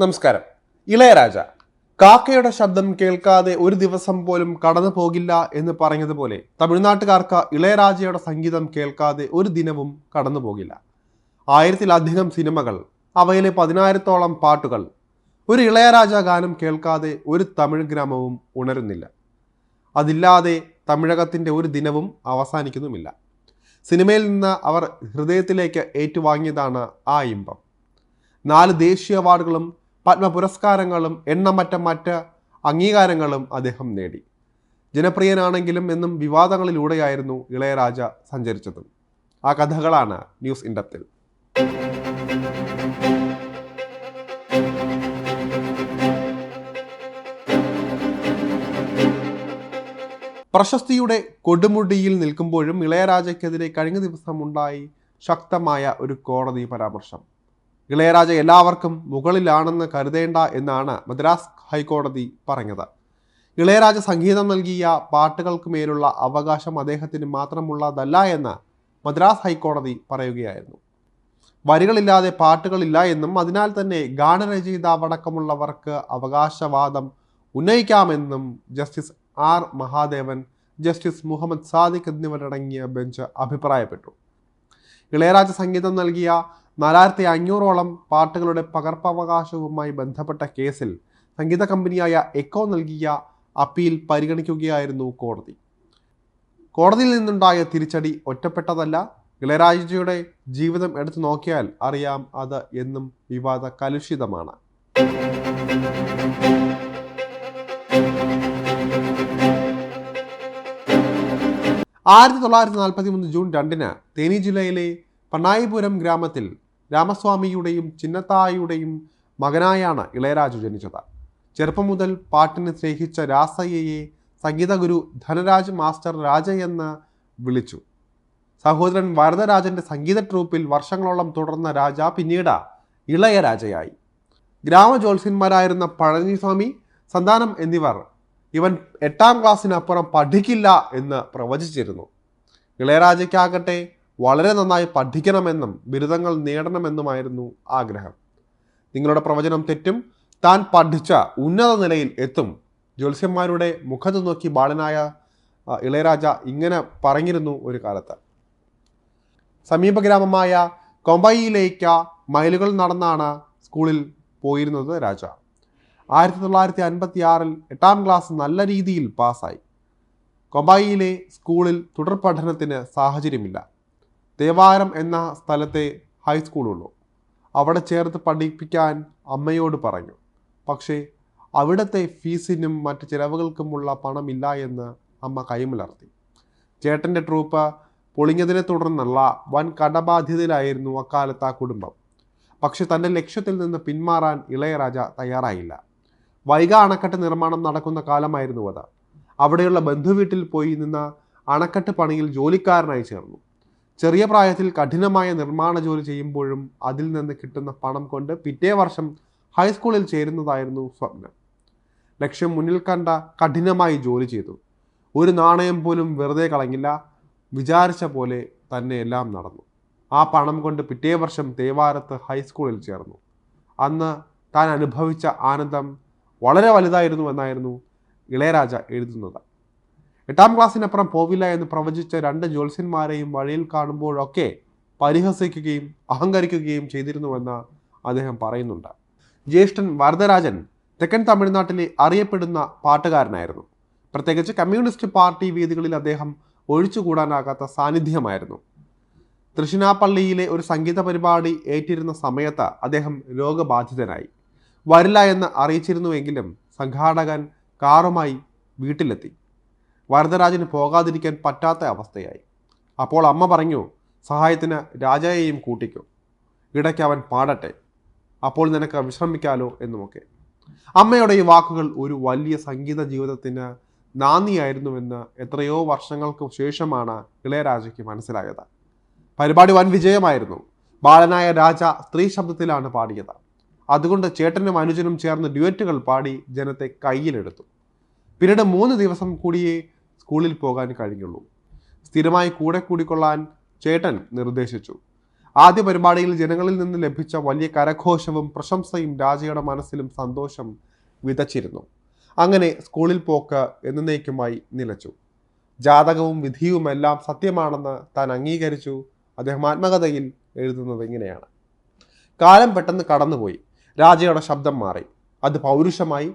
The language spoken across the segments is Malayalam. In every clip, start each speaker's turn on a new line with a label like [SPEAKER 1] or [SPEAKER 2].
[SPEAKER 1] നമസ്കാരം. ഇളയരാജ കാക്കയുടെ ശബ്ദം കേൾക്കാതെ ഒരു ദിവസം പോലും കടന്നു പോകില്ല എന്ന് പറഞ്ഞതുപോലെ തമിഴ്നാട്ടുകാർക്ക് ഇളയരാജയുടെ സംഗീതം കേൾക്കാതെ ഒരു ദിനവും കടന്നു പോകില്ല. ആയിരത്തിലധികം സിനിമകൾ അവയിലെ പതിനായിരത്തോളം പാട്ടുകൾ ഒരു ഇളയരാജ ഗാനം കേൾക്കാതെ ഒരു തമിഴ് ഗ്രാമവും ഉണരുന്നില്ല. അതില്ലാതെ തമിഴകത്തിന്റെ ഒരു ദിനവും അവസാനിക്കുന്നുമില്ല. സിനിമയിൽ നിന്ന് അവർ ഹൃദയത്തിലേക്ക് ഏറ്റുവാങ്ങിയതാണ് ആ ഇമ്പം. നാല് ദേശീയ അവാർഡുകളും പത്മ പുരസ്കാരങ്ങളും എണ്ണമറ്റ മറ്റ് അംഗീകാരങ്ങളും അദ്ദേഹം നേടി. ജനപ്രിയനാണെങ്കിലും എന്നും വിവാദങ്ങളിലൂടെയായിരുന്നു ഇളയരാജ സഞ്ചരിച്ചത്. ആ കഥകളാണ് ന്യൂസ് ഇൻഡപ്തിൽ. പ്രശസ്തിയുടെ കൊടുമുടിയിൽ നിൽക്കുമ്പോഴും ഇളയരാജയ്ക്കെതിരെ കഴിഞ്ഞ ദിവസം ഉണ്ടായി ശക്തമായ ഒരു കോടതി പരാമർശം. ഇളയരാജ എല്ലാവർക്കും മുകളിലാണെന്ന് കരുതേണ്ട എന്നാണ് മദ്രാസ് ഹൈക്കോടതി പറഞ്ഞത്. ഇളയരാജ സംഗീതം നൽകിയ പാട്ടുകൾക്ക് മേലുള്ള അവകാശം അദ്ദേഹത്തിന് മാത്രമുള്ളതല്ല എന്ന് മദ്രാസ് ഹൈക്കോടതി പറയുകയായിരുന്നു. വരികളില്ലാതെ പാട്ടുകളില്ല എന്നും അതിനാൽ തന്നെ ഗാനരചയിതാവടക്കമുള്ളവർക്ക് അവകാശവാദം ഉന്നയിക്കാമെന്നും justice R Mahadevan justice Muhammad Sadiq എന്നിവരടങ്ങിയ ബെഞ്ച് അഭിപ്രായപ്പെട്ടു. ഇളയരാജ സംഗീതം നൽകിയ നാലായിരത്തി അഞ്ഞൂറോളം പാട്ടുകളുടെ പകർപ്പവകാശവുമായി ബന്ധപ്പെട്ട കേസിൽ സംഗീത കമ്പനിയായ എക്കോ നൽകിയ അപ്പീൽ പരിഗണിക്കുകയായിരുന്നു കോടതി. കോടതിയിൽ നിന്നുണ്ടായ തിരിച്ചടി ഒറ്റപ്പെട്ടതല്ല. ഇളയരാജയുടെ ജീവിതം എടുത്തു നോക്കിയാൽ അറിയാം അത് എന്നും വിവാദ കലുഷിതമാണ്. ആയിരത്തി തൊള്ളായിരത്തി നാൽപ്പത്തി മൂന്ന് ജൂൺ രണ്ടിന് തേനി ജില്ലയിലെ പണായിപുരം ഗ്രാമത്തിൽ രാമസ്വാമിയുടെയും ചിന്നത്തായുടെയും മകനായാണ് ഇളയരാജു ജനിച്ചത്. ചെറുപ്പം മുതൽ പാട്ടിനെ സ്നേഹിച്ച രാസയ്യയെ സംഗീതഗുരു ധനരാജ് മാസ്റ്റർ രാജ എന്ന് വിളിച്ചു. സഹോദരൻ വരദരാജന്റെ സംഗീത ട്രൂപ്പിൽ വർഷങ്ങളോളം തുടർന്ന രാജ പിന്നീട് ഇളയരാജയായി. ഗ്രാമജ്യോത്സ്യന്മാരായിരുന്ന പഴനിസ്വാമി സന്താനം എന്നിവർ ഇവൻ എട്ടാം ക്ലാസ്സിനപ്പുറം പഠിക്കില്ല എന്ന് പ്രവചിച്ചിരുന്നു. ഇളയരാജയ്ക്കാകട്ടെ വളരെ നന്നായി പഠിക്കണമെന്നും ബിരുദങ്ങൾ നേടണമെന്നുമായിരുന്നു ആഗ്രഹം. നിങ്ങളുടെ പ്രവചനം തെറ്റും താൻ പഠിച്ച ഉന്നത നിലയിൽ എത്തും. ജ്യോത്സ്യന്മാരുടെ മുഖത്ത് നോക്കി ബാലനായ ഇളയരാജ ഇങ്ങനെ പറഞ്ഞിരുന്നു ഒരു കാലത്ത്. സമീപ ഗ്രാമമായ കൊമ്പയിലേക്ക് മൈലുകൾ നടന്നാണ് സ്കൂളിൽ പോയിരുന്നത് രാജ. ആയിരത്തി തൊള്ളായിരത്തി അൻപത്തി ആറിൽ എട്ടാം ക്ലാസ് നല്ല രീതിയിൽ പാസ്സായി. കൊമ്പായിയിലെ സ്കൂളിൽ തുടർ പഠനത്തിന് സാഹചര്യമില്ല. ദേവാരം എന്ന സ്ഥലത്തെ ഹൈസ്കൂളുള്ളൂ അവിടെ ചേർത്ത് പഠിപ്പിക്കാൻ അമ്മയോട് പറഞ്ഞു. പക്ഷേ അവിടുത്തെ ഫീസിനും മറ്റ് ചിലവുകൾക്കുമുള്ള പണമില്ല എന്ന് അമ്മ കൈമലർത്തി. ചേട്ടന്റെ ട്രൂപ്പ് പൊളിഞ്ഞതിനെ തുടർന്നുള്ള വൻ കടബാധ്യതയിലായിരുന്നു അക്കാലത്ത് ആ കുടുംബം. പക്ഷെ തന്റെ ലക്ഷ്യത്തിൽ നിന്ന് പിന്മാറാൻ ഇളയരാജ തയ്യാറായില്ല. വൈഗ അണക്കെട്ട് നിർമ്മാണം നടക്കുന്ന കാലമായിരുന്നു അത്. അവിടെയുള്ള ബന്ധുവീട്ടിൽ പോയി നിന്ന അണക്കെട്ട് പണിയിൽ ജോലിക്കാരനായി ചേർന്നു. ചെറിയ പ്രായത്തിൽ കഠിനമായ നിർമ്മാണ ജോലി ചെയ്യുമ്പോഴും അതിൽ നിന്ന് കിട്ടുന്ന പണം കൊണ്ട് പിറ്റേ വർഷം ഹൈസ്കൂളിൽ ചേരുന്നതായിരുന്നു സ്വപ്നം. ലക്ഷ്യം മുന്നിൽ കണ്ട കഠിനമായി ജോലി ചെയ്തു. ഒരു നാണയം പോലും വെറുതെ കളഞ്ഞില്ല. വിചാരിച്ച പോലെ തന്നെ എല്ലാം നടന്നു. ആ പണം കൊണ്ട് പിറ്റേ വർഷം തേവാരത്ത് ഹൈസ്കൂളിൽ ചേർന്നു. അന്ന് താൻ അനുഭവിച്ച ആനന്ദം വളരെ വലുതായിരുന്നു എന്നായിരുന്നു ഇളയരാജ എഴുതുന്നത്. എട്ടാം ക്ലാസ്സിനപ്പുറം പോവില്ല എന്ന് പ്രവചിച്ച രണ്ട് ജ്യോത്സ്യന്മാരെയും വഴിയിൽ കാണുമ്പോഴൊക്കെ പരിഹസിക്കുകയും അഹങ്കരിക്കുകയും ചെയ്തിരുന്നുവെന്ന് അദ്ദേഹം പറയുന്നുണ്ട്. ജ്യേഷ്ഠൻ വരദരാജൻ തെക്കൻ തമിഴ്നാട്ടിലെ അറിയപ്പെടുന്ന പാട്ടുകാരനായിരുന്നു. പ്രത്യേകിച്ച് കമ്മ്യൂണിസ്റ്റ് പാർട്ടി വേദികളിൽ അദ്ദേഹം ഒഴിച്ചുകൂടാനാകാത്ത സാന്നിധ്യമായിരുന്നു. തൃശ്ശിനാപ്പള്ളിയിലെ ഒരു സംഗീത പരിപാടി ഏറ്റിരുന്ന സമയത്ത് അദ്ദേഹം രോഗബാധിതനായി. വരില്ല എന്ന് അറിയിച്ചിരുന്നുവെങ്കിലും സംഘാടകൻ കാറുമായി വീട്ടിലെത്തി. വരദരാജന് പോകാതിരിക്കാൻ പറ്റാത്ത അവസ്ഥയായി. അപ്പോൾ അമ്മ പറഞ്ഞു സഹായത്തിന് രാജയെയും കൂട്ടിക്കോ. ഇടയ്ക്ക് അവൻ പാടട്ടെ. അപ്പോൾ നിനക്ക് വിശ്രമിക്കാലോ എന്നുമൊക്കെ. അമ്മയുടെ ഈ വാക്കുകൾ ഒരു വലിയ സംഗീത ജീവിതത്തിന് നാന്ദിയായിരുന്നുവെന്ന് എത്രയോ വർഷങ്ങൾക്ക് ശേഷമാണ് ഇളയരാജയ്ക്ക് മനസ്സിലായത്. പരിപാടി വൻ വിജയമായിരുന്നു. ബാലനായ രാജ സ്ത്രീ ശബ്ദത്തിലാണ് പാടിയത്. അതുകൊണ്ട് ചേട്ടനും അനുജനും ചേർന്ന് ഡ്യുവറ്റുകൾ പാടി ജനത്തെ കയ്യിലെടുത്തു. പിന്നീട് മൂന്ന് ദിവസം കൂടിയേ സ്കൂളിൽ പോകാൻ കഴിഞ്ഞുള്ളൂ. സ്ഥിരമായി കൂടെ കൂടിക്കൊള്ളാൻ ചേട്ടൻ നിർദ്ദേശിച്ചു. ആദ്യ പരിപാടിയിൽ ജനങ്ങളിൽ നിന്ന് ലഭിച്ച വലിയ കരഘോഷവും പ്രശംസയും രാജയുടെ മനസ്സിലും സന്തോഷം വിതച്ചിരുന്നു. അങ്ങനെ സ്കൂളിൽ പോക്ക് എന്നേക്കുമായി നിലച്ചു. ജാതകവും വിധിയുമെല്ലാം സത്യമാണെന്ന് താൻ അംഗീകരിച്ചു. അദ്ദേഹം ആത്മകഥയിൽ എഴുതുന്നത് ഇങ്ങനെയാണ്. കാലം പെട്ടെന്ന് കടന്നുപോയി. രാജയുടെ ശബ്ദം മാറി. അത് പൗരുഷമായി.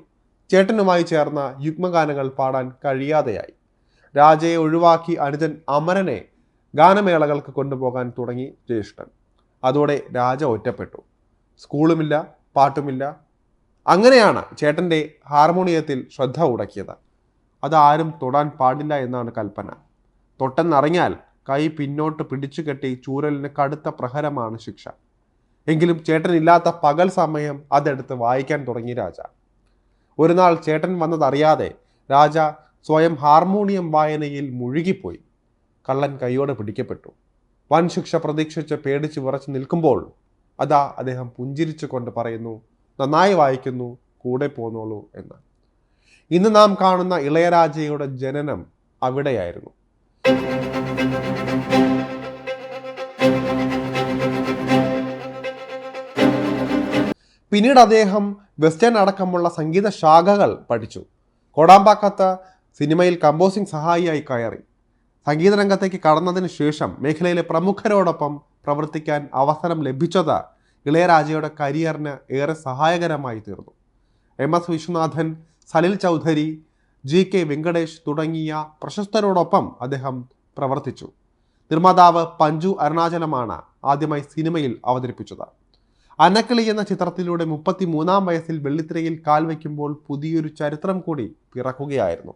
[SPEAKER 1] ചേട്ടനുമായി ചേർന്ന യുഗ്മഗാനങ്ങൾ പാടാൻ കഴിയാതെയായി. രാജയെ ഒഴിവാക്കി അനുജൻ അമരനെ ഗാനമേളകൾക്ക് കൊണ്ടുപോകാൻ തുടങ്ങി ജ്യേഷ്ഠൻ. അതോടെ രാജ ഒറ്റപ്പെട്ടു. സ്കൂളുമില്ല പാട്ടുമില്ല. അങ്ങനെയാണ് ചേട്ടന്റെ ഹാർമോണിയത്തിൽ ശ്രദ്ധ ഉടക്കിയത്. അതാരും തൊടാൻ പാടില്ല എന്നാണ് കൽപ്പന. തൊട്ടെന്നറിഞ്ഞാൽ കൈ പിന്നോട്ട് പിടിച്ചു കെട്ടി ചൂരലിന് കടുത്ത പ്രഹരമാണ് ശിക്ഷ. എങ്കിലും ചേട്ടനില്ലാത്ത പകൽ സമയം അതെടുത്ത് വായിക്കാൻ തുടങ്ങി രാജ. ഒരു നാൾ ചേട്ടൻ വന്നതറിയാതെ രാജ സ്വയം ഹാർമോണിയം വായനയിൽ മുഴുകിപ്പോയി. കള്ളൻ കൈയോടെ പിടിക്കപ്പെട്ടു. വൻ ശിക്ഷ പ്രതീക്ഷിച്ച് പേടിച്ച് വിറച്ച് നിൽക്കുമ്പോൾ അതാ അദ്ദേഹം പുഞ്ചിരിച്ചു കൊണ്ട് പറയുന്നു നന്നായി വായിക്കുന്നു കൂടെ പോന്നോളൂ എന്ന്. ഇന്ന് നാം കാണുന്ന ഇളയരാജയുടെ ജനനം അവിടെയായിരുന്നു. പിന്നീട് അദ്ദേഹം വെസ്റ്റേൺ അടക്കമുള്ള സംഗീത ശാഖകൾ പഠിച്ചു. കോടാമ്പാക്കത്ത് സിനിമയിൽ കമ്പോസിംഗ് സഹായിയായി കയറി. സംഗീത രംഗത്തേക്ക് കടന്നതിന് ശേഷം മേഖലയിലെ പ്രമുഖരോടൊപ്പം പ്രവർത്തിക്കാൻ അവസരം ലഭിച്ചത് ഇളയരാജയുടെ കരിയറിന് ഏറെ സഹായകരമായി തീർന്നു. M S Viswanathan Salil Chowdhury G K Venkatesh തുടങ്ങിയ പ്രശസ്തരോടൊപ്പം അദ്ദേഹം പ്രവർത്തിച്ചു. നിർമ്മാതാവ് പഞ്ചു അരുണാചലമാണ് ആദ്യമായി സിനിമയിൽ അവതരിപ്പിച്ചത്. അനക്കിളി എന്ന ചിത്രത്തിലൂടെ മുപ്പത്തി മൂന്നാം വയസ്സിൽ വെള്ളിത്തിരയിൽ കാൽവയ്ക്കുമ്പോൾ പുതിയൊരു ചരിത്രം കൂടി പിറക്കുകയായിരുന്നു.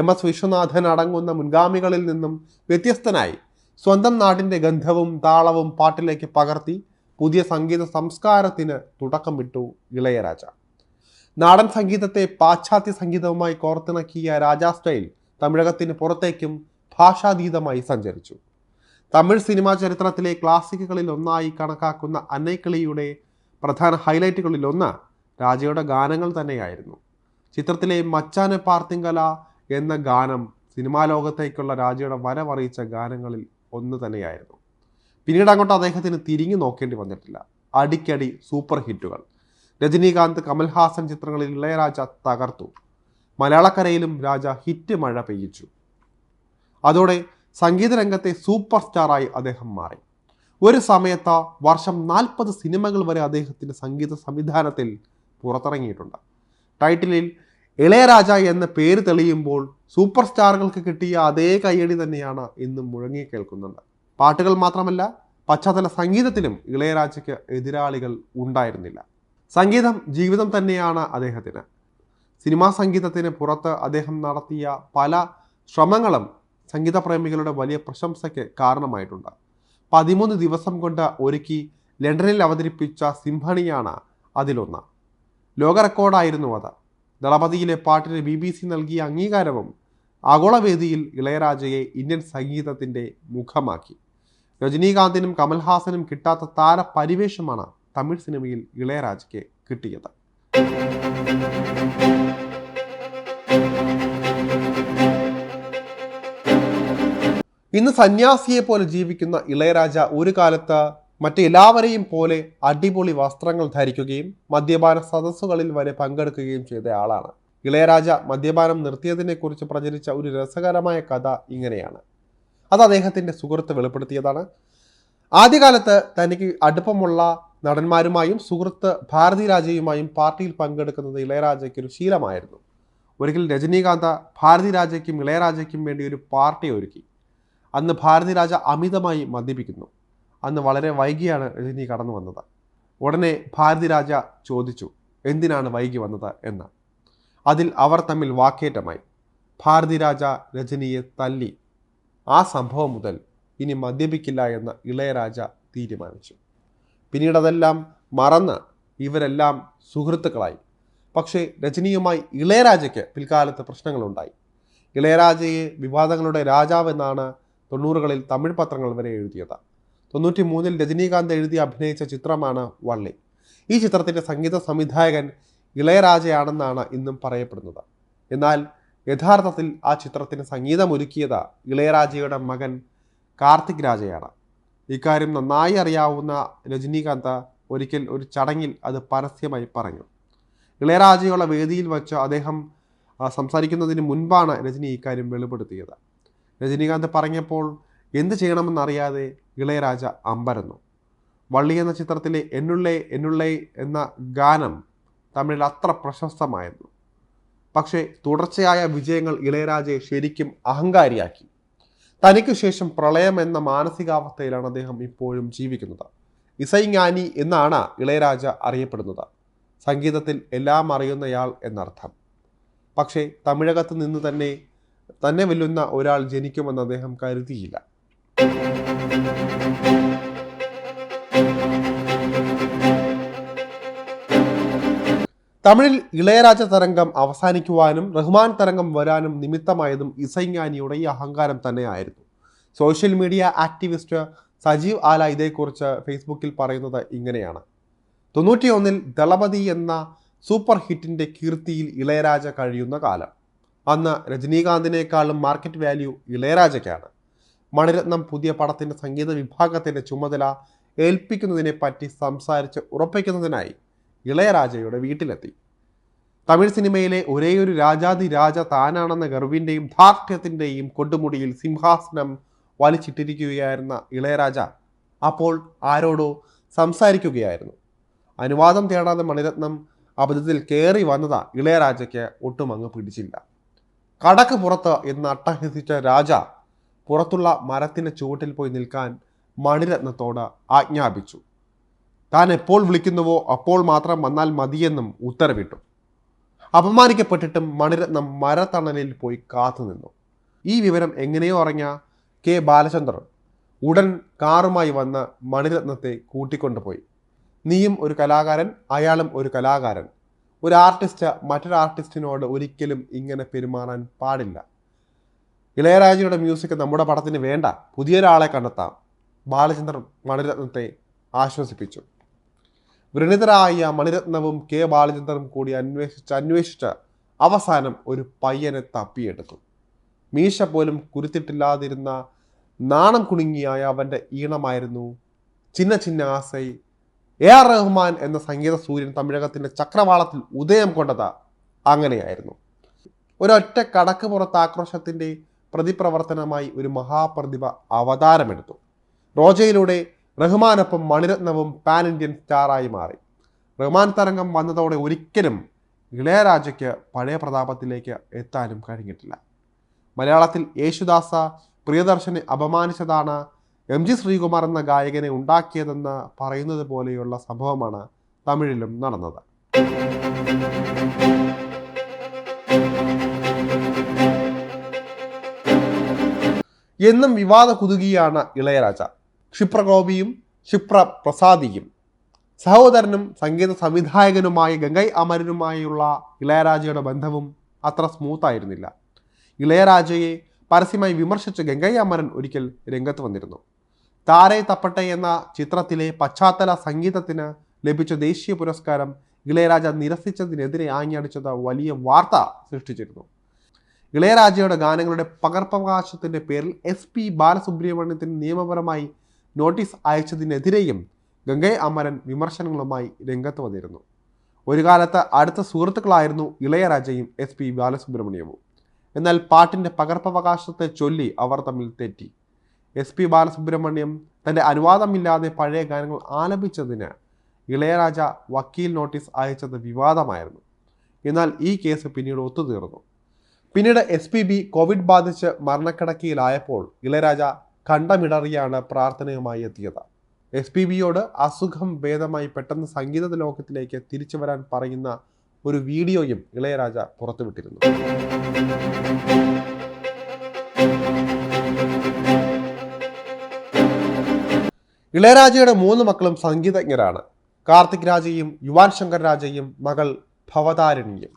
[SPEAKER 1] എം എസ് വിശ്വനാഥൻ അടങ്ങുന്ന മുൻഗാമികളിൽ നിന്നും വ്യത്യസ്തനായി സ്വന്തം നാടിന്റെ ഗന്ധവും താളവും പാട്ടിലേക്ക് പകർത്തി പുതിയ സംഗീത സംസ്കാരത്തിന് തുടക്കമിട്ടു ഇളയരാജ. നാടൻ സംഗീതത്തെ പാശ്ചാത്യ സംഗീതവുമായി കോർത്തിണക്കിയ രാജാ സ്റ്റൈൽ തമിഴകത്തിന് പുറത്തേക്കും ഭാഷാതീതമായി സഞ്ചരിച്ചു. തമിഴ് സിനിമാ ചരിത്രത്തിലെ ക്ലാസിക്കുകളിൽ ഒന്നായി കണക്കാക്കുന്ന അന്നൈക്കിളിയുടെ പ്രധാന ഹൈലൈറ്റുകളിൽ ഒന്ന് രാജയുടെ ഗാനങ്ങൾ തന്നെയായിരുന്നു. ചിത്രത്തിലെ മച്ചാന പാർത്തിങ്കല എന്ന ഗാനം സിനിമാ ലോകത്തേക്കുള്ള രാജയുടെ വരവറിയിച്ച ഗാനങ്ങളിൽ ഒന്ന് തന്നെയായിരുന്നു. പിന്നീട് അങ്ങോട്ട് അദ്ദേഹത്തിന് തിരിഞ്ഞു നോക്കേണ്ടി വന്നിട്ടില്ല. അടിക്കടി സൂപ്പർ ഹിറ്റുകൾ. രജനീകാന്ത് കമൽഹാസൻ ചിത്രങ്ങളിൽ ഇളയരാജ തകർത്തു. മലയാളക്കരയിലും രാജ ഹിറ്റ് മഴ പെയ്യിച്ചു. അതോടെ സംഗീത രംഗത്തെ സൂപ്പർ സ്റ്റാറായി അദ്ദേഹം മാറി. ഒരു സമയത്ത് വർഷം നാൽപ്പത് സിനിമകൾ വരെ അദ്ദേഹത്തിന്റെ സംഗീത സംവിധാനത്തിൽ പുറത്തിറങ്ങിയിട്ടുണ്ട്. ടൈറ്റിലിൽ ഇളയരാജ എന്ന പേര് തെളിയുമ്പോൾ സൂപ്പർ സ്റ്റാറുകൾക്ക് കിട്ടിയ അതേ കയ്യടി തന്നെയാണ് ഇന്നും മുഴങ്ങി കേൾക്കുന്നത്. പാട്ടുകൾ മാത്രമല്ല പശ്ചാത്തല സംഗീതത്തിലും ഇളയരാജയ്ക്ക് എതിരാളികൾ ഉണ്ടായിരുന്നില്ല. സംഗീതം ജീവിതം തന്നെയാണ് അദ്ദേഹത്തിന്. സിനിമാ സംഗീതത്തിന് പുറത്ത് അദ്ദേഹം നടത്തിയ പല ശ്രമങ്ങളും സംഗീതപ്രേമികളുടെ വലിയ പ്രശംസയ്ക്ക് കാരണമായിട്ടുണ്ട്. പതിമൂന്ന് ദിവസം കൊണ്ട് ഒരുക്കി ലണ്ടനിൽ അവതരിപ്പിച്ച സിംഹണിയാണ് അതിലൊന്ന്. ലോക റെക്കോർഡായിരുന്നു അത്. ദളപതിയിലെ പാട്ടിന് ബി ബി സി നൽകിയ അംഗീകാരവും ആഗോളവേദിയിൽ ഇളയരാജയെ ഇന്ത്യൻ സംഗീതത്തിന്റെ മുഖമാക്കി. രജനീകാന്തിനും കമൽഹാസനും കിട്ടാത്ത താരപരിവേഷമാണ് തമിഴ് സിനിമയിൽ ഇളയരാജയ്ക്ക് കിട്ടിയത്. ഇന്ന് സന്യാസിയെ പോലെ ജീവിക്കുന്ന ഇളയരാജ ഒരു കാലത്ത് മറ്റെല്ലാവരെയും പോലെ അടിപൊളി വസ്ത്രങ്ങൾ ധരിക്കുകയും മദ്യപാന സദസ്സുകളിൽ വരെ പങ്കെടുക്കുകയും ചെയ്ത ആളാണ്. ഇളയരാജ മദ്യപാനം നിർത്തിയതിനെക്കുറിച്ച് പ്രചരിച്ച ഒരു രസകരമായ കഥ ഇങ്ങനെയാണ്. അത് അദ്ദേഹത്തിന്റെ സുഹൃത്ത് വെളിപ്പെടുത്തിയതാണ്. ആദ്യകാലത്ത് തനിക്ക് അടുപ്പമുള്ള നടന്മാരുമായും സുഹൃത്ത് ഭാരതി രാജയുമായും പാർട്ടിയിൽ പങ്കെടുക്കുന്നത് ഇളയരാജയ്ക്ക് ഒരു ശീലമായിരുന്നു. ഒരിക്കൽ രജനീകാന്ത ഭാരതി രാജയ്ക്കും ഇളയരാജയ്ക്കും വേണ്ടി ഒരു പാർട്ടി ഒരുക്കി. അന്ന് ഭാരതി രാജ അമിതമായി മദ്യപിക്കുന്നു. അന്ന് വളരെ വൈകിയാണ് രജനി കടന്നു വന്നത്. ഉടനെ ഭാരതി രാജ ചോദിച്ചു എന്തിനാണ് വൈകി വന്നത് എന്ന്. അതിൽ അവർ തമ്മിൽ വാക്കേറ്റമായി. ഭാരതി രാജ രജനിയെ തല്ലി. ആ സംഭവം മുതൽ ഇനി മദ്യപിക്കില്ല എന്ന് ഇളയരാജ തീരുമാനിച്ചു. പിന്നീട് അതെല്ലാം മറന്ന് ഇവരെല്ലാം സുഹൃത്തുക്കളായി. പക്ഷേ രജനിയുമായി ഇളയരാജയ്ക്ക് പിൽക്കാലത്ത് പ്രശ്നങ്ങളുണ്ടായി. ഇളയരാജയെ വിവാദങ്ങളുടെ രാജാവെന്നാണ് തൊണ്ണൂറുകളിൽ തമിഴ് പത്രങ്ങൾ വരെ എഴുതിയത്. തൊണ്ണൂറ്റി മൂന്നിൽ രജനീകാന്ത് എഴുതി അഭിനയിച്ച ചിത്രമാണ് വള്ളി. ഈ ചിത്രത്തിന്റെ സംഗീത സംവിധായകൻ ഇളയരാജയാണെന്നാണ് ഇന്നും പറയപ്പെടുന്നത്. എന്നാൽ യഥാർത്ഥത്തിൽ ആ ചിത്രത്തിന് സംഗീതമൊരുക്കിയത് ഇളയരാജയുടെ മകൻ കാർത്തിക് രാജയാണ്. ഇക്കാര്യം നന്നായി അറിയാവുന്ന രജനീകാന്ത് ഒരിക്കൽ ഒരു ചടങ്ങിൽ അത് പരസ്യമായി പറഞ്ഞു. ഇളയരാജയുള്ള വേദിയിൽ വച്ച് അദ്ദേഹം സംസാരിക്കുന്നതിന് മുൻപാണ് രജനി ഇക്കാര്യം വെളിപ്പെടുത്തിയത്. രജനീകാന്ത് പറഞ്ഞപ്പോൾ എന്ത് ചെയ്യണമെന്നറിയാതെ ഇളയരാജ അമ്പരന്നു. വള്ളി എന്ന ചിത്രത്തിലെ എന്നുള്ളേ എന്നുള്ളേ എന്ന ഗാനം തമിഴിൽ അത്ര പ്രശസ്തമായിരുന്നു. പക്ഷേ തുടർച്ചയായ വിജയങ്ങൾ ഇളയരാജയെ ശരിക്കും അഹങ്കാരിയാക്കി. തനിക്ക് ശേഷം പ്രളയം എന്ന മാനസികാവസ്ഥയിലാണ് അദ്ദേഹം ഇപ്പോഴും ജീവിക്കുന്നത്. ഇസൈങ്ങാനി എന്നാണ് ഇളയരാജ അറിയപ്പെടുന്നത്. സംഗീതത്തിൽ എല്ലാം അറിയുന്നയാൾ എന്നർത്ഥം. പക്ഷേ തമിഴകത്ത് നിന്ന് തന്നെ തന്നെ വെല്ലുന്ന ഒരാൾ ജനിക്കുമെന്ന് അദ്ദേഹം കരുതിയില്ല. തമിഴിൽ ഇളയരാജ തരംഗം അവസാനിക്കുവാനും റഹ്മാൻ തരംഗം വരാനും നിമിത്തമായതും ഇസൈങ്ങാനിയുടെ ഈ അഹങ്കാരം തന്നെയായിരുന്നു. സോഷ്യൽ മീഡിയ ആക്ടിവിസ്റ്റ് സജീവ് ആല ഇതേക്കുറിച്ച് ഫേസ്ബുക്കിൽ പറയുന്നത് ഇങ്ങനെയാണ്. തൊണ്ണൂറ്റിയൊന്നിൽ ദളപതി എന്ന സൂപ്പർ ഹിറ്റിന്റെ കീർത്തിയിൽ ഇളയരാജ കഴിയുന്ന കാലം. അന്ന് രജനീകാന്തിനേക്കാളും മാർക്കറ്റ് വാല്യൂ ഇളയരാജയ്ക്കാണ്. മണിരത്നം പുതിയ പടത്തിന്റെ സംഗീത വിഭാഗത്തിന്റെ ചുമതല ഏൽപ്പിക്കുന്നതിനെ പറ്റി സംസാരിച്ച് ഉറപ്പിക്കുന്നതിനായി ഇളയരാജയുടെ വീട്ടിലെത്തി. തമിഴ് സിനിമയിലെ ഒരേയൊരു രാജാതി രാജ താനാണെന്ന ഗർവിന്റെയും ധാർഢ്യത്തിന്റെയും കൊടുമുടിയിൽ സിംഹാസനം വലിച്ചിട്ടിരിക്കുകയായിരുന്ന ഇളയരാജ അപ്പോൾ ആരോടോ സംസാരിക്കുകയായിരുന്നു. അനുവാദം തേടാതെ മണിരത്നം അബദ്ധത്തിൽ കയറി വന്നതാ ഇളയരാജയ്ക്ക് ഒട്ടും അങ്ങ് പിടിച്ചില്ല. കടക്ക് പുറത്ത് എന്ന് അട്ടഹസിച്ച രാജ പുറത്തുള്ള മരത്തിന്റെ ചുവട്ടിൽ പോയി നിൽക്കാൻ മണിരത്നത്തോട് ആജ്ഞാപിച്ചു. താൻ എപ്പോൾ വിളിക്കുന്നുവോ അപ്പോൾ മാത്രം വന്നാൽ മതിയെന്നും ഉത്തരവിട്ടു. അപമാനിക്കപ്പെട്ടിട്ടും മണിരത്നം മരത്തണലിൽ പോയി കാത്തുനിന്നു ഈ വിവരം എങ്ങനെയോ അറിഞ്ഞ കെ ബാലചന്ദ്രൻ ഉടൻ കാറുമായി വന്ന് മണിരത്നത്തെ കൂട്ടിക്കൊണ്ടുപോയി. നീയും ഒരു കലാകാരൻ അയാളും ഒരു കലാകാരൻ. ഒരു ആർട്ടിസ്റ്റ് മറ്റൊരു ആർട്ടിസ്റ്റിനോട് ഒരിക്കലും ഇങ്ങനെ പെരുമാറാൻ പാടില്ല. ഇളയരാജയുടെ മ്യൂസിക് നമ്മുടെ പടത്തിന് വേണ്ട. പുതിയൊരാളെ കണ്ടെത്താം. ബാലചന്ദ്രൻ മണിരത്നത്തെ ആശ്വസിപ്പിച്ചു. വ്രണിതരായ മണിരത്നവും കെ ബാലചന്ദ്രനും കൂടി അന്വേഷിച്ച് അന്വേഷിച്ച് അവസാനം ഒരു പയ്യനെ തപ്പിയെടുത്തു. മീശ പോലും കുരുത്തിട്ടില്ലാതിരുന്ന നാണം കുണുങ്ങിയായ അവന്റെ ഈണമായിരുന്നു ചിന്ന ചിന്ന ആസൈ. എ ആർ റഹ്മാൻ എന്ന സംഗീത സൂര്യൻ തമിഴകത്തിന്റെ ചക്രവാളത്തിൽ ഉദയം കൊണ്ടത്. അങ്ങനെയായിരുന്നു. ഒരൊറ്റ കടക്ക് പുറത്ത് ആക്രോശത്തിന്റെ പ്രതിപ്രവർത്തനമായി ഒരു മഹാപ്രതിഭ അവതാരമെടുത്തു. റോജയിലൂടെ റഹ്മാനൊപ്പം മണിരത്നവും പാൻ ഇന്ത്യൻ സ്റ്റാറായി മാറി. റഹ്മാൻ തരംഗം വന്നതോടെ ഒരിക്കലും ഇളയരാജയ്ക്ക് പഴയ പ്രതാപത്തിലേക്ക് എത്താനും കഴിഞ്ഞിട്ടില്ല. മലയാളത്തിൽ യേശുദാസ പ്രിയദർശനെ അപമാനിച്ചതാണ് എം ജി ശ്രീകുമാർ എന്ന ഗായകനെ ഉണ്ടാക്കിയതെന്ന് പറയുന്നത് പോലെയുള്ള സംഭവമാണ് തമിഴിലും നടന്നത്. എന്നും വിവാദ കുതുകിയാണ് ഇളയരാജ. ക്ഷിപ്രകോപിയും ക്ഷിപ്ര പ്രസാദിയും സഹോദരനും സംഗീത സംവിധായകനുമായ ഗംഗൈ അമരനുമായുള്ള ഇളയരാജയുടെ ബന്ധവും അത്ര സ്മൂത്തായിരുന്നില്ല ഇളയരാജയെ പരസ്യമായി വിമർശിച്ച് ഗംഗൈ അമരൻ ഒരിക്കൽ രംഗത്ത് വന്നിരുന്നു. താരെ തപ്പട്ടെ എന്ന ചിത്രത്തിലെ പശ്ചാത്തല സംഗീതത്തിന് ലഭിച്ച ദേശീയ പുരസ്കാരം ഇളയരാജ നിരസിച്ചതിനെതിരെ ആഞ്ഞടിച്ചത് വലിയ വാർത്ത സൃഷ്ടിച്ചിരുന്നു. ഇളയരാജയുടെ ഗാനങ്ങളുടെ പകർപ്പവകാശത്തിന്റെ പേരിൽ എസ് പി ബാലസുബ്രഹ്മണ്യത്തിന് നിയമപരമായി നോട്ടീസ് അയച്ചതിനെതിരെയും ഗംഗൈ അമരൻ വിമർശനങ്ങളുമായി രംഗത്ത് വന്നിരുന്നു. ഒരു കാലത്ത് അടുത്ത സുഹൃത്തുക്കളായിരുന്നു ഇളയരാജയും എസ് പി ബാലസുബ്രഹ്മണ്യവും. എന്നാൽ പാട്ടിന്റെ പകർപ്പവകാശത്തെ ചൊല്ലി അവർ തമ്മിൽ തെറ്റി. എസ് പി ബാലസുബ്രഹ്മണ്യം തന്റെ അനുവാദമില്ലാതെ പഴയ ഗാനങ്ങൾ ആലപിച്ചതിന് ഇളയരാജ വക്കീൽ നോട്ടീസ് അയച്ചത് വിവാദമായിരുന്നു. എന്നാൽ ഈ കേസ് പിന്നീട് ഒത്തുതീർന്നു. പിന്നീട് എസ് പി ബി കോവിഡ് ബാധിച്ച് മരണക്കിടക്കയിലായപ്പോൾ ഇളയരാജ കണ്ടമിടറിയാണ് പ്രാർത്ഥനയുമായി എത്തിയത്. എസ് പി ബിയോട് അസുഖം ഭേദമായി പെട്ടെന്ന് സംഗീത ലോകത്തിലേക്ക് തിരിച്ചു വരാൻ പറയുന്ന ഒരു വീഡിയോയും ഇളയരാജ പുറത്തുവിട്ടിരുന്നു. ഇളയരാജയുടെ മൂന്ന് മക്കളും സംഗീതജ്ഞരാണ്. കാർത്തിക് രാജയും യുവാൻ ശങ്കർ രാജയും മകൾ ഭവതാരിണിയും.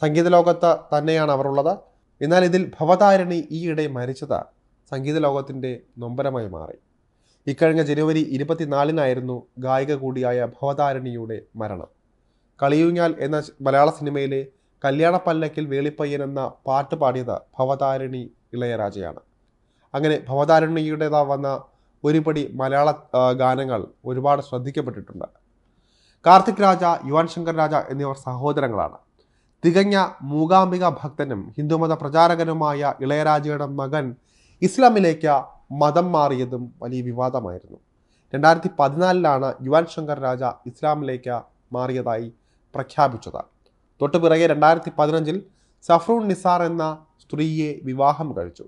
[SPEAKER 1] സംഗീത ലോകത്ത് തന്നെയാണ് അവർ ഉള്ളത്. എന്നാൽ ഇതിൽ ഭവതാരിണി ഈയിടെ മരിച്ചത് സംഗീത ലോകത്തിന്റെ നൊമ്പരമായി മാറി. ഇക്കഴിഞ്ഞ ജനുവരി ഇരുപത്തിനാലിനായിരുന്നു ഗായിക കൂടിയായ ഭവതാരിണിയുടെ മരണം. കളിയൂഞ്ഞാൽ എന്ന മലയാള സിനിമയിലെ കല്യാണ പല്ലക്കിൽ വേളിപ്പയ്യൻ എന്ന പാട്ട് പാടിയത് ഭവതാരിണി ഇളയരാജയാണ്. അങ്ങനെ ഭവതാരിണിയുടേതാ വന്ന ഒരുപടി മലയാള ഗാനങ്ങൾ ഒരുപാട് ശ്രദ്ധിക്കപ്പെട്ടിട്ടുണ്ട്. കാർത്തിക് രാജ യുവാൻ ശങ്കർ രാജ എന്നിവർ സഹോദരങ്ങളാണ്. തികഞ്ഞ മൂകാംബിക ഭക്തനും ഹിന്ദുമത പ്രചാരകനുമായ ഇളയരാജയുടെ മകൻ ഇസ്ലാമിലേക്ക് മതം മാറിയതും വലിയ വിവാദമായിരുന്നു. രണ്ടായിരത്തി പതിനാലിലാണ് യുവാൻ ശങ്കർ രാജ ഇസ്ലാമിലേക്ക് മാറിയതായി പ്രഖ്യാപിച്ചത്. തൊട്ടു പിറകെ രണ്ടായിരത്തി പതിനഞ്ചിൽ സഫ്രൂൺ നിസാർ എന്ന സ്ത്രീയെ വിവാഹം കഴിച്ചു.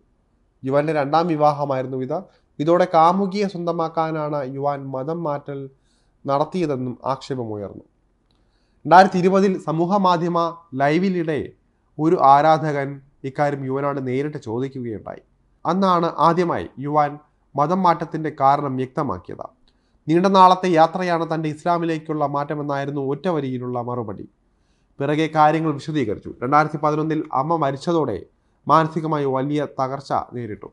[SPEAKER 1] യുവാന്റെ രണ്ടാം വിവാഹമായിരുന്നു ഇത്. ഇതോടെ കാമുകിയെ സ്വന്തമാക്കാനാണ് യുവാൻ മതം മാറ്റൽ നടത്തിയതെന്നും ആക്ഷേപമുയർന്നു. രണ്ടായിരത്തി ഇരുപതിൽ സമൂഹ മാധ്യമ ലൈവിലിടെ ഒരു ആരാധകൻ ഇക്കാര്യം യുവനോട് നേരിട്ട് ചോദിക്കുകയുണ്ടായി. അന്നാണ് ആദ്യമായി യുവാൻ മതം മാറ്റത്തിന്റെ കാരണം വ്യക്തമാക്കിയത്. നീണ്ട നാളത്തെ യാത്രയാണ് തന്റെ ഇസ്ലാമിലേക്കുള്ള മാറ്റമെന്നായിരുന്നു ഒറ്റ വരിയിലുള്ള മറുപടി. പിറകെ കാര്യങ്ങൾ വിശദീകരിച്ചു. രണ്ടായിരത്തി പതിനൊന്നിൽ അമ്മ മരിച്ചതോടെ മാനസികമായി വലിയ തകർച്ച നേരിട്ടു.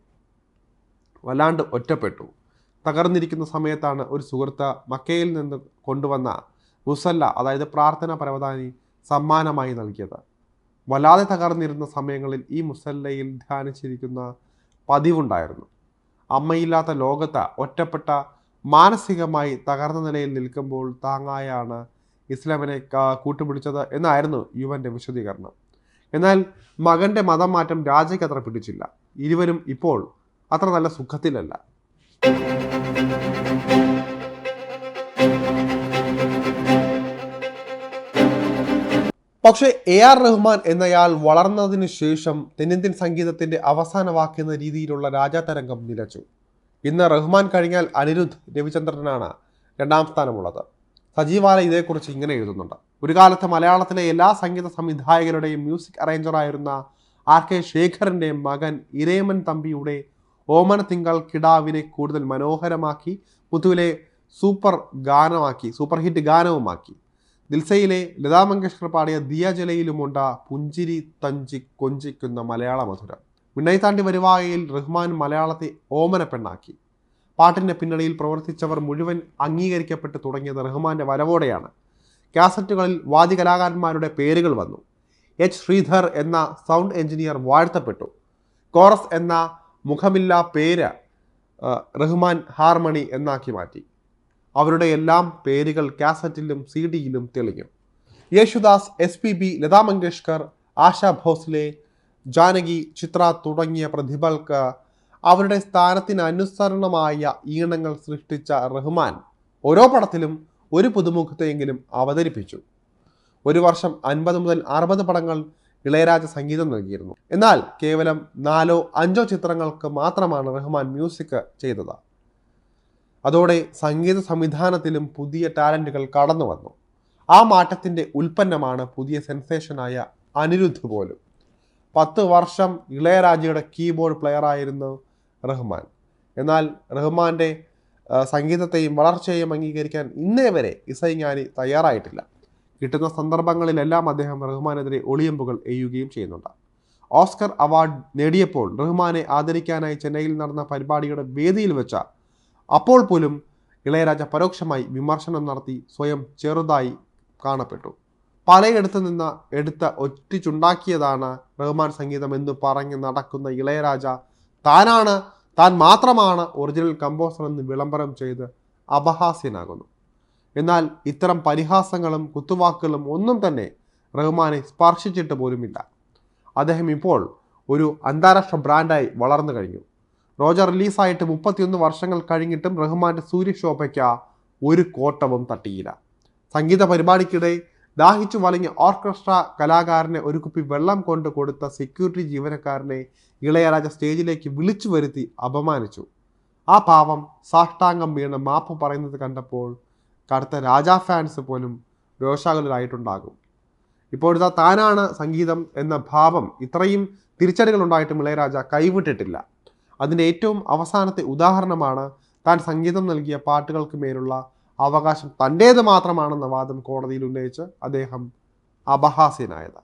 [SPEAKER 1] വല്ലാണ്ട് ഒറ്റപ്പെട്ടു. തകർന്നിരിക്കുന്ന സമയത്താണ് ഒരു സുഹൃത്ത് മക്കയിൽ നിന്ന് കൊണ്ടുവന്ന മുസല്ല അതായത് പ്രാർത്ഥന പരവതാനി സമ്മാനമായി നൽകിയത്. വല്ലാതെ തകർന്നിരുന്ന സമയങ്ങളിൽ ഈ മുസല്ലയിൽ ധ്യാനിച്ചിരിക്കുന്ന പതിവുണ്ടായിരുന്നു. അമ്മയില്ലാത്ത ലോകത്ത് ഒറ്റപ്പെട്ട മാനസികമായി തകർന്ന നിലയിൽ നിൽക്കുമ്പോൾ താങ്ങായാണ് ഇസ്ലാമിനെ കൂട്ടുപിടിച്ചത് എന്നായിരുന്നു യുവന്റെ വിശദീകരണം. എന്നാൽ മകന്റെ മതം മാറ്റം രാജയ്ക്ക് അത്ര പിടിച്ചില്ല. ഇരുവരും ഇപ്പോൾ അത്ര നല്ല സുഖത്തിലല്ല. പക്ഷേ എ ആർ റഹ്മാൻ എന്നയാൾ വളർന്നതിന് ശേഷം തെന്നിന്ത്യൻ സംഗീതത്തിന്റെ അവസാന വാക്കെന്ന രീതിയിലുള്ള രാജാതരംഗം നിലച്ചു. ഇന്ന് റഹ്മാൻ കഴിഞ്ഞാൽ അനിരുദ്ധ് രവിചന്ദ്രനാണ് രണ്ടാം സ്ഥാനമുള്ളത്. സജീവാല ഇതേക്കുറിച്ച് ഇങ്ങനെ എഴുതുന്നുണ്ട്. ഒരു കാലത്ത് മലയാളത്തിലെ എല്ലാ സംഗീത സംവിധായകരുടെയും മ്യൂസിക് അറേഞ്ചറായിരുന്ന ആർ കെ ശേഖറിന്റെ മകൻ ഇരേമൻ തമ്പിയുടെ ഓമന തിങ്കൾ കിടാവിനെ കൂടുതൽ മനോഹരമാക്കി മുത്തുവിലെ സൂപ്പർ ഗാനമാക്കി സൂപ്പർ ഹിറ്റ് ഗാനവുമാക്കി. ദിൽസയിലെ ലതാ മങ്കേഷ്കർ പാടിയ ദിയ ജലയിലുമുണ്ട പുഞ്ചിരി തഞ്ചി കൊഞ്ചിക്കുന്ന മലയാള മധുരം. മിണ്ണൈ താണ്ടി വരുവായയിൽ റഹ്മാൻ മലയാളത്തെ ഓമന പെണ്ണാക്കി പാട്ടിന്റെ പിന്നണിയിൽ പ്രവർത്തിച്ചവർ മുഴുവൻ അംഗീകരിക്കപ്പെട്ട് തുടങ്ങിയത് റഹ്മാന്റെ വരവോടെയാണ്. കാസറ്റുകളിൽ വാദി കലാകാരന്മാരുടെ പേരുകൾ വന്നു. എച്ച്. ശ്രീധർ എന്ന സൗണ്ട് എഞ്ചിനീയർ വാഴ്ത്തപ്പെട്ടു. കോറസ് എന്ന മുഖമില്ലാ പേര് റഹ്മാൻ ഹാർമണി എന്നാക്കി മാറ്റി. അവരുടെ എല്ലാം പേരുകൾ കാസറ്റിലും സി ഡിയിലും തെളിഞ്ഞു. Yesudas S P B Lata Mangeshkar Asha Bhosle Janaki Chithra തുടങ്ങിയ പ്രതിഭകൾക്ക് അവരുടെ സ്ഥാനത്തിന് അനുസരണമായ ഈണങ്ങൾ സൃഷ്ടിച്ച റഹ്മാൻ ഓരോ പടത്തിലും ഒരു പുതുമുഖത്തെയെങ്കിലും അവതരിപ്പിച്ചു. ഒരു വർഷം അൻപത് മുതൽ അറുപത് പടങ്ങൾ ഇളയരാജ സംഗീതം നൽകിയിരുന്നു. എന്നാൽ കേവലം നാലോ അഞ്ചോ ചിത്രങ്ങൾക്ക് മാത്രമാണ് റഹ്മാൻ മ്യൂസിക് ചെയ്തത്. അതോടെ സംഗീത സംവിധാനത്തിലും പുതിയ ടാലന്റുകൾ കടന്നു വന്നു. ആ മാറ്റത്തിന്റെ ഉൽപ്പന്നമാണ് പുതിയ സെൻസേഷനായ അനിരുദ്ധ് പോലും. പത്ത് വർഷം ഇളയരാജയുടെ കീബോർഡ് പ്ലെയറായിരുന്നു റഹ്മാൻ. എന്നാൽ റഹ്മാന്റെ സംഗീതത്തെയും വളർച്ചയെയും അംഗീകരിക്കാൻ ഇന്നേ വരെ ഇസൈങ്ങാനി തയ്യാറായിട്ടില്ല. കിട്ടുന്ന സന്ദർഭങ്ങളിലെല്ലാം അദ്ദേഹം റഹ്മാനെതിരെ ഒളിയമ്പുകൾ എയ്യുകയും ചെയ്യുന്നുണ്ട്. ഓസ്കർ അവാർഡ് നേടിയപ്പോൾ റഹ്മാനെ ആദരിക്കാനായി ചെന്നൈയിൽ നടന്ന പരിപാടിയുടെ വേദിയിൽ വെച്ച അപ്പോൾ പോലും ഇളയരാജ പരോക്ഷമായി വിമർശനം നടത്തി സ്വയം ചെറുതായി കാണപ്പെട്ടു. പലയിടത്തു നിന്ന് എടുത്ത് ഒറ്റിച്ചുണ്ടാക്കിയതാണ് റഹ്മാൻ സംഗീതം എന്ന് പറഞ്ഞ് നടക്കുന്ന ഇളയരാജ താനാണ് താൻ മാത്രമാണ് ഒറിജിനൽ കമ്പോസർ എന്ന് വിളംബരം ചെയ്ത് അപഹാസ്യനാകുന്നു. എന്നാൽ ഇത്തരം പരിഹാസങ്ങളും കുത്തുവാക്കുകളും ഒന്നും തന്നെ റഹ്മാനെ സ്പർശിച്ചിട്ട് പോലുമില്ല. അദ്ദേഹം ഇപ്പോൾ ഒരു അന്താരാഷ്ട്ര ബ്രാൻഡായി വളർന്നു കഴിഞ്ഞു. റോജർ റിലീസായിട്ട് മുപ്പത്തിയൊന്ന് വർഷങ്ങൾ കഴിഞ്ഞിട്ടും റഹ്മാന്റെ സൂര്യശോഭയ്ക്ക് ഒരു കോട്ടവും തട്ടിയില്ല. സംഗീത പരിപാടിക്കിടെ ദാഹിച്ചു വലഞ്ഞ ഓർക്കസ്ട്ര കലാകാരനെ ഒരു കുപ്പി വെള്ളം കൊണ്ട് കൊടുത്ത സെക്യൂരിറ്റി ജീവനക്കാരനെ ഇളയരാജ സ്റ്റേജിലേക്ക് വിളിച്ചു വരുത്തി അപമാനിച്ചു. ആ പാവം സാഷ്ടാംഗം വീണ് മാപ്പ് പറയുന്നത് കണ്ടപ്പോൾ കടുത്ത രാജാ ഫാൻസ് പോലും രോഷാകുലരായിട്ടുണ്ടാകും. ഇപ്പോഴത്തെ താനാണ് സംഗീതം എന്ന ഭാവം ഇത്രയും തിരിച്ചടികൾ ഉണ്ടായിട്ടും ഇളയരാജ കൈവിട്ടിട്ടില്ല. അതിന്റെ ഏറ്റവും അവസാനത്തെ ഉദാഹരണമാണ് താൻ സംഗീതം നൽകിയ പാട്ടുകൾക്ക് മേലുള്ള അവകാശം തന്റേത് മാത്രമാണെന്ന വാദം കോടതിയിൽ ഉന്നയിച്ച് അദ്ദേഹം അപഹാസ്യനായത്.